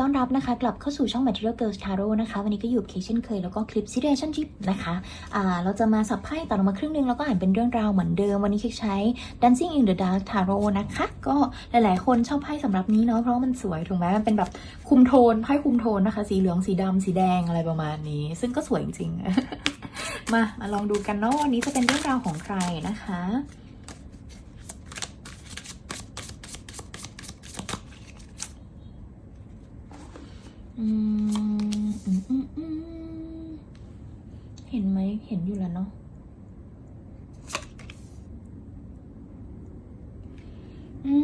ต้อนรับนะคะ กลับเข้าสู่ช่อง Material Girls Tarot นะคะ วันนี้ก็อยู่เคเช่นเคย แล้วก็คลิป Situationship นะคะอ่าเราจะมาสับไพ่ตัดออกมาครึ่งนึง แล้วก็อ่านเป็นเรื่องราวเหมือนเดิม วันนี้คลิกใช้ Dancing in the Dark Tarot นะคะ ก็หลายๆ คนชอบไพ่สำหรับนี้เนาะเพราะมันสวยถูกไหมมันเป็นแบบคุมโทนไพ่คุมโทนนะคะ สีเหลืองสีดำสีแดงอะไรประมาณนี้ ซึ่งก็สวยจริงๆมามาลองดูกันเนาะวันนี้จะเป็นเรื่องราวของใครนะคะ อืมอืมอืมอืม เห็นไหม เห็นอยู่แล้วเนาะอื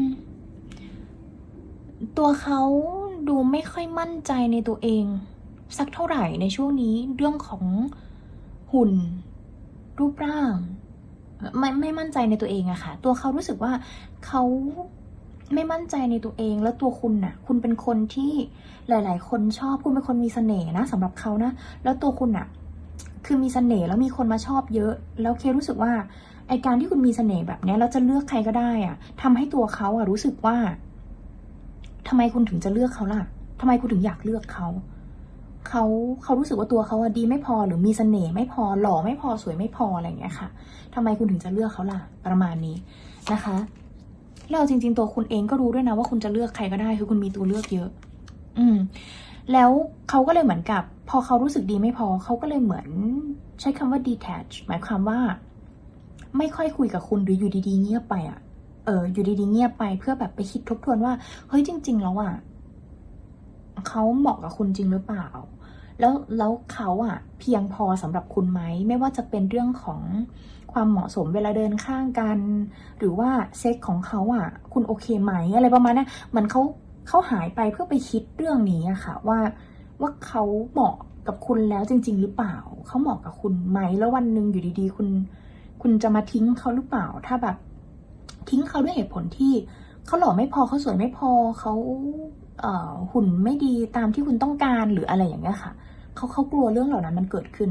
มตัวเขาดูไม่ค่อยมั่นใจในตัวเอง สักเท่าไหร่ในช่วงนี้เรื่องของหุ่น รูปร่าง ไม่ไม่มั่นใจในตัวเองอะค่ะ ตัวเขารู้สึกว่าเขา ไม่มั่นใจในตัวเองแล้วตัวคุณน่ะ คุณเป็นคนที่หลาย ๆ คนชอบคุณเป็นคนมีเสน่ห์นะสำหรับเขานะ แล้วตัวคุณน่ะ คือมีเสน่ห์แล้วมีคนมาชอบเยอะ แล้วเครู้สึกว่าไอการที่คุณมีเสน่ห์แบบนี้ยแล้วจะเลือกใครก็ได้อะทำให้ตัวเขาอะรู้สึกว่าทำไมคุณถึงจะเลือกเขาล่ะทำไมคุณถึงอยากเลือกเขาเขาเขารู้สึกว่าตัวเขาอะดีไม่พอหรือมีเสน่ห์ไม่พอหล่อไม่พอสวยไม่พออะไรอย่างเงี้ยค่ะทำไมคุณถึงจะเลือกเขาล่ะ ประมาณนี้นะคะ แล้วจริง ๆ ตัวคุณเองก็รู้ด้วยนะว่าคุณจะเลือกใครก็ได้ คือคุณมีตัวเลือกเยอะ อืม แล้วเขาก็เลยเหมือนกับ พอเขารู้สึกดีไม่พอเขาก็เลยเหมือน ใช้คำว่า detach หมายความว่า ไม่ค่อยคุยกับคุณหรืออยู่ดีๆ เงียบไปอะเออ อยู่ดีๆ เงียบไปเพื่อแบบไปคิดทบทวนว่าเฮ้ยจริง ๆ แล้วอะเขาเหมาะกับคุณจริงหรือเปล่า แล้วแล้วเขาอะเพียงพอสำหรับคุณไหม ไม่ว่าจะเป็นเรื่องของ ความเหมาะสมเวลาเดินข้างกัน หรือว่าเซ็กของเขาอะคุณโอเคไหมอะไรประมาณนั้มือนเขาเขาหายไปเพื่อไปคิดเรื่องนี้อะค่ะ ว่าว่าเขาเหมาะกับคุณแล้วจริง ๆ หรือเปล่า เขาเหมาะกับคุณไหมแล้ววันหนึ่งอยู่ดีๆ คุณ คุณจะมาทิ้งเขาหรือเปล่า ถ้าแบบ ทิ้งเขาด้วยเหตุผลที่เขาหล่อไม่พอเขาสวยไม่พอเขาเอ่อหุ่นไม่ดีตามที่คุณต้องการหรืออะไรอย่างเงี้ยค่ะเขาเขากลัวเรื่องเหล่านั้นมันเกิดขึ้น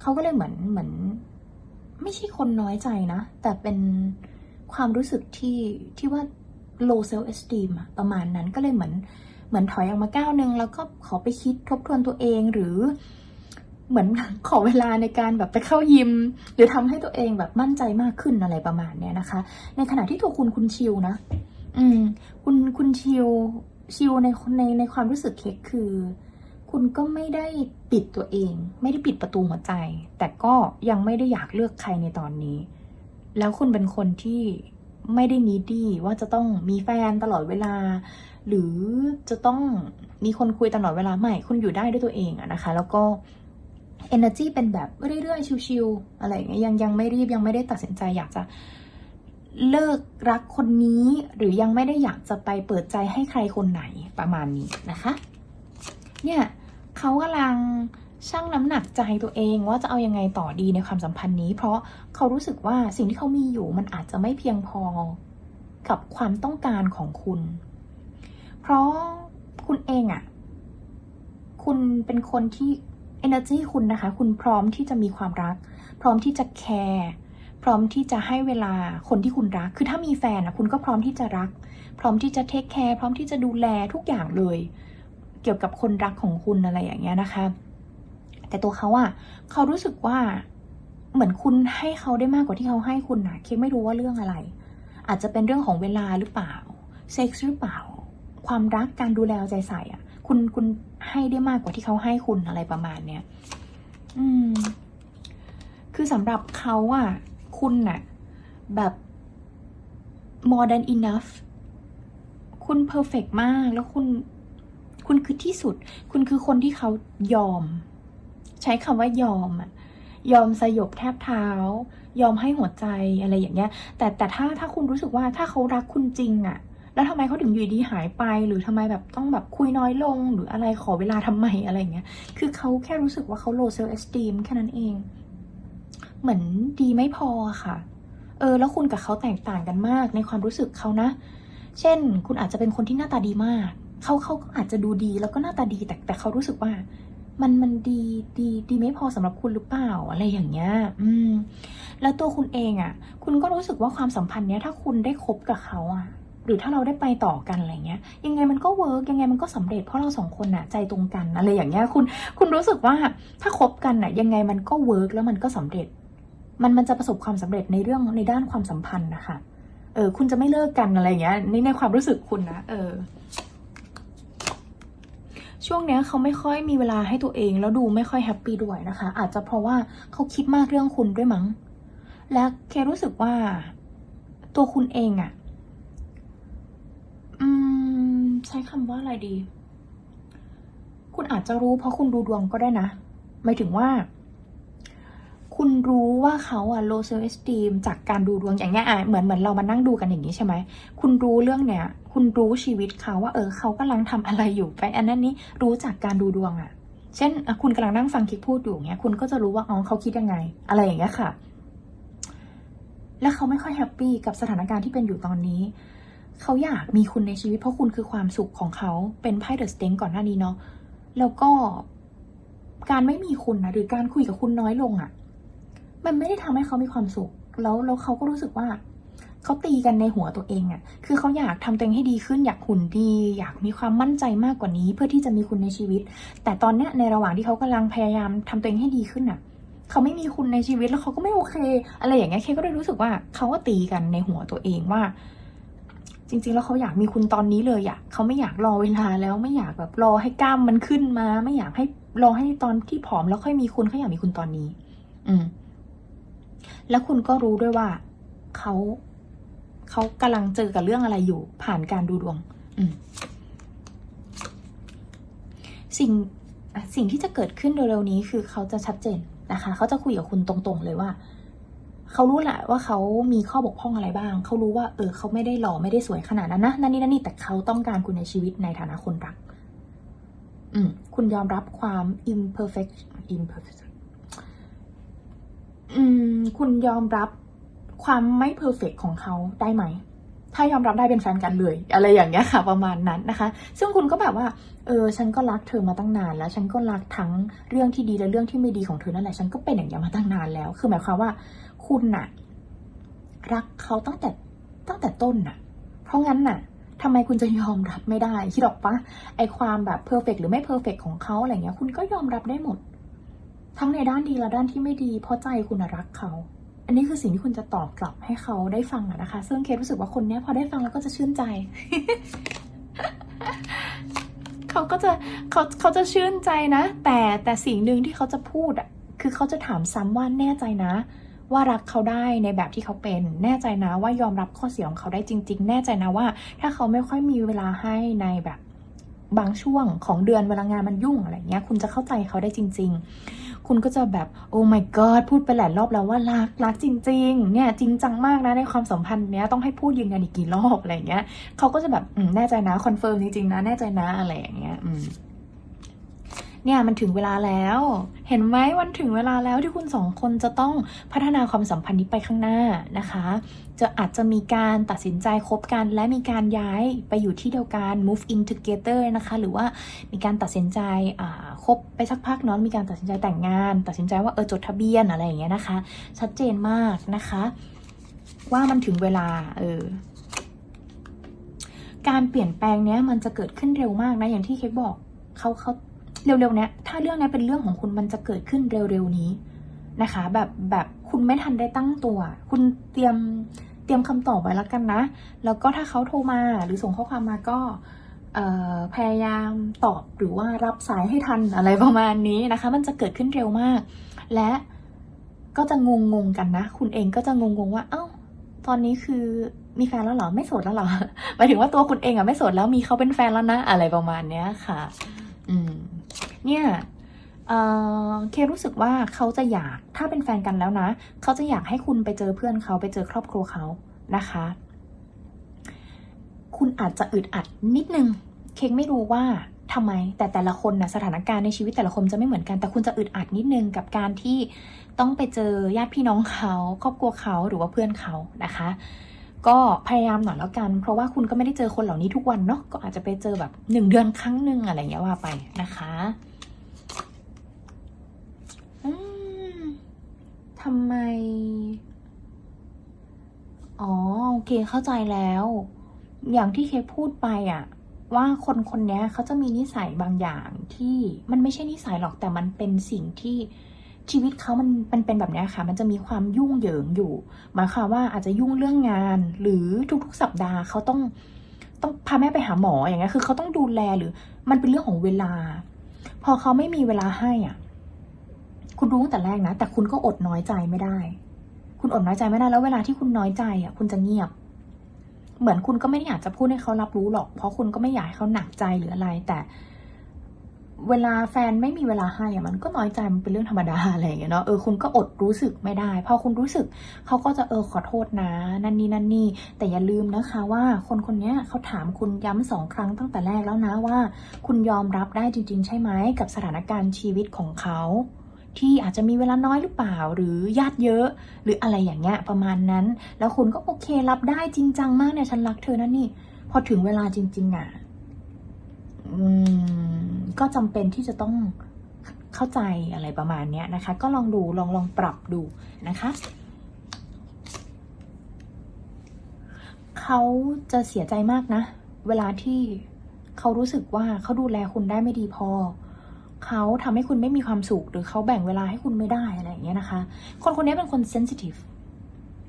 เขาก็เลยเหมือนเหมือน ไม่ใช่คนน้อยใจนะ แต่เป็นความรู้สึกที่ที่ว่า low self esteem อะประมาณนั้นก็เลยเหมือนเหมือนถอยออกมาก้าวหนึ่งแล้วก็ขอไปคิดทบทวนตัวเองหรือ เหมือนขอเวลาในการแบบไปเข้ายิม หรือทำให้ตัวเองแบบมั่นใจมากขึ้นอะไรประมาณเนี้ยนะคะ ในขณะที่ตัวคุณคุณชิลนะ อืม คุณคุณชิลชิลในในในความรู้สึกเค้กคือ คุณก็ไม่ได้ปิดตัวเอง ไม่ได้ปิดประตูหัวใจ แต่ก็ยังไม่ได้อยากเลือกใครในตอนนี้ แล้วคุณเป็นคนที่ไม่ได้นีดี้ว่าจะต้องมีแฟนตลอดเวลา หรือจะต้องมีคนคุยตลอดเวลาไม่ คุณอยู่ได้ด้วยตัวเองอะนะคะ แล้วก็ energy เป็นแบบเรื่อยๆ ชิวๆอะไรอย่างเงี้ยยังยังไม่รีบยังไม่ได้ตัดสินใจอยากจะเลิกรักคนนี้ หรือยังไม่ได้อยากจะไปเปิดใจให้ใครคนไหนประมาณนี้นะคะ เนี่ย เขากำลังชั่งน้ำหนักใจตัวเองว่าจะเอายังไงต่อดีในความสัมพันธ์นี้ เพราะเขารู้สึกว่าสิ่งที่เขามีอยู่มันอาจจะไม่เพียงพอกับความต้องการของคุณ เพราะคุณเองอะ่ะ คุณเป็นคนที่ energy คุณนะคะ คุณพร้อมที่จะมีความรัก พร้อมที่จะแคร์พร้อมที่จะให้เวลาคนที่คุณรัก คือถ้ามีแฟนอะคุณก็พร้อมที่จะรัก พร้อมที่จะเทคแคร์พร้อมที่จะดูแลทุกอย่างเลย เกี่ยวกับคนรักของคุณอะไรอย่างเงี้ยนะคะ แต่ตัวเขาอะเขารู้สึกว่าเหมือนคุณให้เขาได้มากกว่าที่เขาให้คุณนะเคไม่รู้ว่าเรื่องอะไร อาจจะเป็นเรื่องของเวลาหรือเปล่า เซ็กซ์หรือเปล่า ความรักการดูแลเอาใจใส่อะคุณคุณให้ได้มากกว่าที่เขาให้คุณอะไรประมาณเนี้ยอืม คือสำหรับเขาอะคุณน่ะ แบบ more than enough คุณ perfect มากแล้วคุณ คุณคือที่สุด คุณคือคนที่เขายอม ใช้คำว่ายอมอะยอมสยบแทบเท้า ยอมให้หัวใจอะไรอย่างเงี้ย แต่แต่ถ้าถ้าคุณรู้สึกว่าถ้าเขารักคุณจริงอะแล้วทำไมเขาถึงอยู่ดีหายไป หรือทำไมแบบต้องแบบคุยน้อยลง หรืออะไรขอเวลาทำไมอะไรเงี้ย คือเขาแค่รู้สึกว่าเขา low self esteem แค่นั้นเอง เหมือนดีไม่พอค่ะ เออ แล้วคุณกับเขาแตกต่างกันมากในความรู้สึกเขานะ เช่น คุณอาจจะเป็นคนที่หน้าตาดีมาก เขาเขาก็อาจจะดูดีแล้วก็หน้าตาดีแต่แต่เขารู้สึกว่า มันมันดีดีดีไม่พอสำหรับคุณหรือเปล่าอะไรอย่างเงี้ย อืม แล้วตัวคุณเองอะ่ะ คุณก็รู้สึกว่าความสัมพันธ์เนี้ยถ้าคุณได้คบกับเขาอะ่ะ หรือถ้าเราได้ไปต่อกันอะไรเงี้ย ยังไงมันก็เวิร์กยังไงมันก็สำเร็จเพราะเราสองคนน่ะใจตรงกันอะไรอย่างเงี้ย คุณคุณรู้สึกว่าถ้าคบกันน่ะ ยังไงมันก็เวิร์กแล้วมันก็สำเร็จ มันมันจะประสบความสำเร็จในเรื่องในด้านความสัมพันธ์นะคะเออ คุณจะไม่เลิกกันอะไรเงี้ยในในความรู้สึกคุณนะเออ ช่วงเนี้ยเขาไม่ค่อยมีเวลาให้ตัวเอง แล้วดูไม่ค่อยแฮปปี้ด้วยนะคะ อาจจะเพราะว่าเขาคิดมากเรื่องคุณด้วยมั้ง และเครู้สึกว่าตัวคุณเองอะอืม ใช้คำว่าอะไรดี คุณอาจจะรู้เพราะคุณดูดวงก็ได้นะหมายถึงว่า คุณรู้ว่าเขาอะ low self esteem จากการดูดวงอย่างเงี้ยอะเหมือนเหมือนเรามานั่งดูกันอย่างนี้ใช่ไหม คุณรู้เรื่องเนี้ย คุณรู้ชีวิตเขาว่าเออเขากำลังทำอะไรอยู่ไปอันนั้นนี้รู้จากการดูดวงอะเช่นคุณกำลังนั่งฟังคิดพูดอยู่เงี้ย คุณก็จะรู้ว่าอ๋อเขาคิดยังไง อะไรอย่างเงี้ยค่ะ และเขาไม่ค่อยแฮปปี้กับสถานการณ์ที่เป็นอยู่ตอนนี้ เขาอยากมีคุณในชีวิตเพราะคุณคือความสุขของเขาเป็นไพ่เดอะสเต็งก่อนหน้านี้เนาะ แล้วก็การไม่มีคุณนะหรือการคุยกับคุณน้อยลงอะ่ะ มันไม่ได้ทำให้เขามีความสุข แล้วแล้วเขาก็รู้สึกว่าเขาตีกันในหัวตัวเองอะ่ะ คือเขาอยากทำตัวเองให้ดีขึ้น อยากหุ่นดี อยากมีความมั่นใจมากกว่านี้ เพื่อที่จะมีคุณในชีวิต แต่ตอนเนี้ยในระหว่างที่เขากำลังพยายามทำตัวเองให้ดีขึ้นอะเขาไม่มีคุณในชีวิตแล้วเขาก็ไม่โอเค อะไรอย่างเงี้ยเคก็เลยรู้สึกว่าเขาก็ตีกันในหัวตัวเองว่า จริงๆ แล้วเขาอยากมีคุณตอนนี้เลยอะเขาไม่อยากรอเวลาแล้วไม่อยากแบบรอให้กล้ามมันขึ้นมา ไม่อยากให้รอให้ตอนที่ผอมแล้วค่อยมีคุณเขาอยากมีคุณตอนนี้ อืม แล้วคุณก็รู้ด้วยว่าเขาเขากำลังเจอกับเรื่องอะไรอยู่ ผ่านการดูดวงสิ่งสิ่งที่จะเกิดขึ้นเร็วๆนี้คือเขาจะชัดเจนนะคะ เขาจะคุยกับคุณตรงๆเลยว่าเขารู้แหละว่าเขามีข้อบกพร่องอะไรบ้าง เขารู้ว่า เออ เขาไม่ได้หล่อไม่ได้สวยขนาดนั้นนะนั่นนี่นั่นนี่แต่เขาต้องการคุณในชีวิตในฐานะคนรัก อืม คุณยอมรับความ imperfect imperfect อืม คุณยอมรับความไม่ perfect ของเขาได้ไหม ถ้ายอมรับได้เป็นแฟนกันเลย อะไรอย่างเงี้ยค่ะ ประมาณนั้นนะคะ ซึ่งคุณก็แบบว่า เออ ฉันก็รักเธอมาตั้งนาน แล้ว ฉันก็รักทั้งเรื่องที่ดีและเรื่องที่ไม่ดีของเธอนั่นแหละ ฉันก็เป็นอย่างนี้ยมาตั้งนานแล้ว คือหมายความว่า คุณน่ะ รักเขาตั้งแต่ตั้งแต่ต้นน่ะ เพราะงั้นน่ะทำไมคุณจะยอมรับไม่ได้คิดออกปะไอความแบบเพอร์เฟกหรือไม่เพอร์เฟกของเขาอะไรเงี้ย คุณก็ยอมรับได้หมด ทั้งในด้านดีและด้านที่ไม่ดี เพราะใจคุณรักเขา อันนี้คือสิ่งที่คุณจะตอบกลับให้เขาได้ฟังอะนะคะ ซึ่งเคสรู้สึกว่าคนนี้พอได้ฟังแล้วก็จะชื่นใจ เขาก็จะเขาเขาจะชื่นใจนะ แต่แต่สิ่งหนึ่งที่เขาจะพูดอะคือเขาจะถามซ้ำว่าแน่ใจนะ ว่ารักเขาได้ในแบบที่เขาเป็น แน่ใจนะว่ายอมรับข้อเสียของเขาได้จริง ๆ แน่ใจนะว่า ถ้าเขาไม่ค่อยมีเวลาให้ในแบบบางช่วงของเดือนเวลางานมันยุ่งอะไรเงี้ย คุณจะเข้าใจเขาได้จริง ๆ คุณก็จะแบบโอ้ my god พูดไปหลายรอบแล้วว่ารักรักจริง ๆ เนี่ยจริงจังมากนะในความสัมพันธ์เนี้ยต้องให้พูดยืนยันอีกกี่รอบอะไรเงี้ยเขาก็จะแบบแน่ใจนะคอนเฟิร์มจริงๆนะแน่ใจนะอะไรอย่างเงี้ยอืม เนี่ยมันถึงเวลาแล้ว เห็นไหมวันถึงเวลาแล้วที่คุณสองคนจะต้องพัฒนาความสัมพันธ์นี้ไปข้างหน้านะคะ จะอาจจะมีการตัดสินใจคบกัน และมีการย้ายไปอยู่ที่เดียวกัน move in together นะคะ หรือว่ามีการตัดสินใจคบไปสักพักเนาะมีการตัดสินใจแต่งงาน ตัดสินใจว่าเออจดทะเบียนอะไรอย่างเงี้ยนะคะ ชัดเจนมากนะคะ ว่ามันถึงเวลาเออการเปลี่ยนแปลงเนี้ยมันจะเกิดขึ้นเร็วมากนะอย่างที่เค้กบอกเขาเขา เร็วๆเนี้ยถ้าเรื่องเนี้ยเป็นเรื่องของคุณมันจะเกิดขึ้นเร็วๆนี้นะคะ แบบแบบคุณไม่ทันได้ตั้งตัว คุณเตรียมเตรียมคำตอบไว้แล้วกันนะ แล้วก็ถ้าเขาโทรมาหรือส่งข้อความมาก็พยายามตอบหรือว่ารับสายให้ทันอะไรประมาณนี้นะคะ มันจะเกิดขึ้นเร็วมาก และก็จะงงงๆกันนะ คุณเองก็จะงงงๆว่า เอ้า ตอนนี้คือมีแฟนแล้วเหรอ ไม่โสดแล้วเหรอ หมายถึงว่าตัวคุณเองอะไม่โสดแล้วมีเขาเป็นแฟนแล้วนะ อะไรประมาณเนี้ยค่ะ อืม เนี่ยเเครู้สึกว่าเขาจะอยากถ้าเป็นแฟนกันแล้วนะ เขาจะอยากให้คุณไปเจอเพื่อนเขาไปเจอครอบครัวเขานะคะ คุณอาจจะอึดอัดนิดนึง เค้กไม่รู้ว่าทำไม แต่แต่ละคนนะสถานการณ์ในชีวิตแต่ละคนจะไม่เหมือนกัน แต่คุณจะอึดอัดนิดนึงกับการที่ต้องไปเจอญาติพี่น้องเขาครอบครัวเขาหรือว่าเพื่อนเขานะคะ ก็พยายามหน่อยแล้วกัน เพราะว่าคุณก็ไม่ได้เจอคนเหล่านี้ทุกวันเนาะก็อาจจะไปเจอแบบหนึ่งเดือนครั้งหนึ่งอะไรอย่างเงี้ยว่าไปนะคะอืมทำไม อ๋อ โอเคเข้าใจแล้ว อย่างที่เคพูดไปอะว่าคนคนนี้เขาจะมีนิสัยบางอย่างที่มันไม่ใช่นิสัยหรอกแต่มันเป็นสิ่งที่ชีวิตเขามันมันเป็นแบบนี้ค่ะ มันจะมีความยุ่งเหยิงอยู่ หมายความว่าอาจจะยุ่งเรื่องงาน หรือทุกๆสัปดาห์เขาต้องต้องพาแม่ไปหาหมออย่างเงี้ย คือเขาต้องดูแลหรือ มันเป็นเรื่องของเวลา พอเขาไม่มีเวลาให้อะ คุณรู้ตั้งแต่แรกนะ แต่คุณก็อดน้อยใจไม่ได้ คุณอดน้อยใจไม่ได้แล้วเวลาที่คุณน้อยใจอะ คุณจะเงียบ เหมือนคุณก็ไม่ได้อยากจะพูดให้เขารับรู้หรอก เพราะคุณก็ไม่อยากให้เขาหนักใจหรืออะไร แต่ เวลาแฟนไม่มีเวลาให้อะมันก็น้อยใจมันเป็นเรื่องธรรมดาอะไรอย่างเงี้ยเนาะเออคุณก็อดรู้สึกไม่ได้พอคุณรู้สึกเขาก็จะเออขอโทษนะ นั่นนี่นั่นนี่ แต่อย่าลืมนะคะ ว่าคนคนนี้เขาถามคุณย้ำสองครั้งตั้งแต่แรกแล้วนะว่า คุณยอมรับได้จริงๆ ใช่ไหมกับสถานการณ์ชีวิตของเขา ที่อาจจะมีเวลาน้อยหรือเปล่า หรือญาติเยอะ หรืออะไรอย่างเงี้ยประมาณนั้น แล้วคุณก็โอเครับได้จริงจังมากเนี่ยฉันรักเธอนะนี่ พอถึงเวลาจริง ๆอะอืมก็จำเป็นที่จะต้องเข้าใจอะไรประมาณเนี้ยนะคะ ก็ลองดูลองลองปรับดูนะคะเขาจะเสียใจมากนะ เวลาที่เขารู้สึกว่าเขาดูแลคุณได้ไม่ดีพอ เขาทำให้คุณไม่มีความสุขหรือเขาแบ่งเวลาให้คุณไม่ได้อะไรอย่างเงี้ยนะคะ คนคนนี้เป็นคนเซนซิทีฟ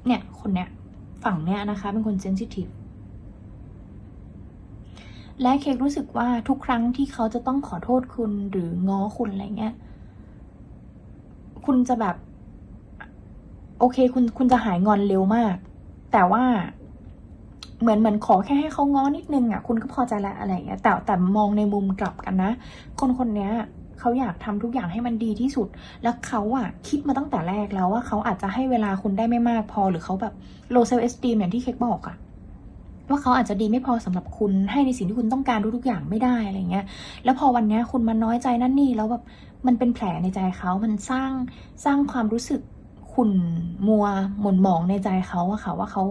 เนี่ยคนเนี้ยฝั่งเนี้ยนะคะ เป็นคนเซนซิทีฟและเค้กรู้สึกว่าทุกครั้งที่เขาจะต้องขอโทษคุณหรือง้อคุณอะไรเงี้ย คุณจะแบบ โอเค คุณคุณจะหายงอนเร็วมาก แต่ว่าเหมือนเหมือนขอแค่ให้เขาง้อนิดนึงอะ คุณก็พอใจล้วอะไรเงี้ยแต่แต่มองในมุมกลับกันนะ คนคนเนี้ย เขาอยากทำทุกอย่างให้มันดีที่สุด แล้วเขาอะคิดมาตั้งแต่แรกแล้วว่าเขาอาจจะให้เวลาคุณได้ไม่มากพอหรือเขาแบบ low self esteem อย่างที่เค้กบอกอะว่าเขาอาจจะดีไม่พอสำหรับคุณให้ในสิ่งที่คุณต้องการทุกๆอย่างไม่ได้อะไรเงี้ย แล้วพอวันนี้คุณมาน้อยใจนั่นนี่แล้วแบบมันเป็นแผลในใจเขา มันสร้างสร้างความรู้สึก ขุ่นมัวหม่นหมองในใจเขาอะค่ะว่าเขา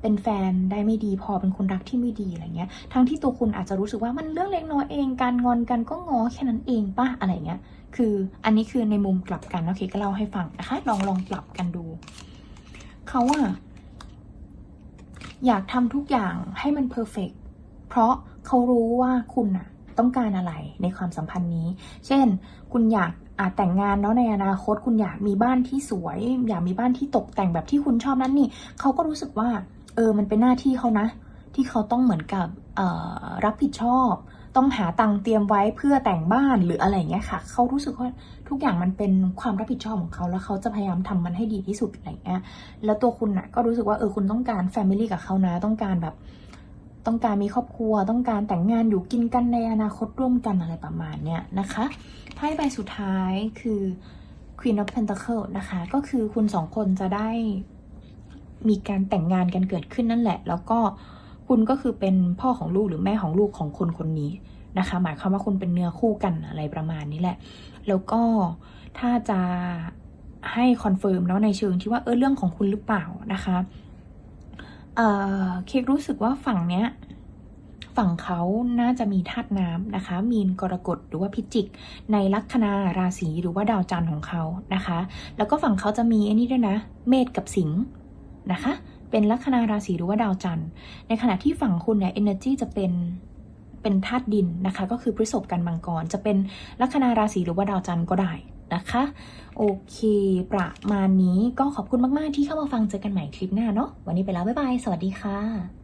เป็นแฟนได้ไม่ดีพอเป็นคนรักที่ไม่ดีอะไรเงี้ย ทั้งที่ตัวคุณอาจจะรู้สึกว่ามันเรื่องเล็กน้อยเองการงอนกันก็งอแค่นั้นเองป่ะอะไรเงี้ย คืออันนี้คือในมุมกลับกันโอเคก็เล่าให้ฟังนะคะลองลองปรับกันดูเขาอะอยากทำทุกอย่างให้มันเพอร์เฟกเพราะเขารู้ว่าคุณอะต้องการอะไรในความสัมพันธ์นี้ เช่น คุณอยาก อาจแต่งงานเนาะในอนาคตคุณอยากมีบ้านที่สวย อยากมีบ้านที่ตกแต่งแบบที่คุณชอบนั่นนี่เขาก็รู้สึกว่า เออมันเป็นหน้าที่เขานะ ที่เขาต้องเหมือนกับออรับผิดชอบ ต้องหาตังค์เตรียมไว้เพื่อแต่งบ้านหรืออะไรอย่างเงี้ยค่ะ เขารู้สึกว่าทุกอย่างมันเป็นความรับผิดชอบของเขาแล้วเขาจะพยายามทำมันให้ดีที่สุดอะไรเงี้ยแล้วตัวคุณน่ะก็รู้สึกว่าเออคุณต้องการแฟมิลี่กับเขานะต้องการแบบ ต้องการมีครอบครัว ต้องการแต่งงานอยู่กินกันในอนาคตร่วมกันอะไรประมาณเนี้ยนะคะไพ่ใบสุดท้ายคือ Queen of Pentacle นะคะ ก็คือคุณสองคนจะได้มีการแต่งงานกันเกิดขึ้นนั่นแหละ แล้วก็คุณก็คือเป็นพ่อของลูกหรือแม่ของลูกของคนคนนี้นะคะ หมายความว่าคุณเป็นเนื้อคู่กันอะไรประมาณนี้แหละ แล้วก็ถ้าจะให้คอนเฟิร์มเนาะในเชิงที่ว่าเออเรื่องของคุณหรือเปล่านะคะ เออเค้กรู้สึกว่าฝั่งเนี้ยฝั่งเขาน่าจะมีธาตุน้ำนะคะ มีนกรกฎหรือว่าพิจิก ในลัคนาราศีหรือว่าดาวจันทร์ของเขานะคะ แล้วก็ฝั่งเขาจะมีอ้นี่ด้วยนะ เมษกับสิงห์นะคะ เป็นลัคนาราศีหรือว่าดาวจันทร์ ในขณะที่ฝั่งคุณเนี่ย energy จะเป็นเป็นธาตุดินนะคะ ก็คือพฤษภกันมังกร จะเป็นลัคนาราศีหรือว่าดาวจันทร์ก็ได้ นะคะ โอเค ประมาณนี้ก็ขอบคุณมาก ๆ ที่เข้ามาฟังเจอกันใหม่คลิปหน้าเนาะวันนี้ไปแล้ว บ๊ายบาย สวัสดีค่ะ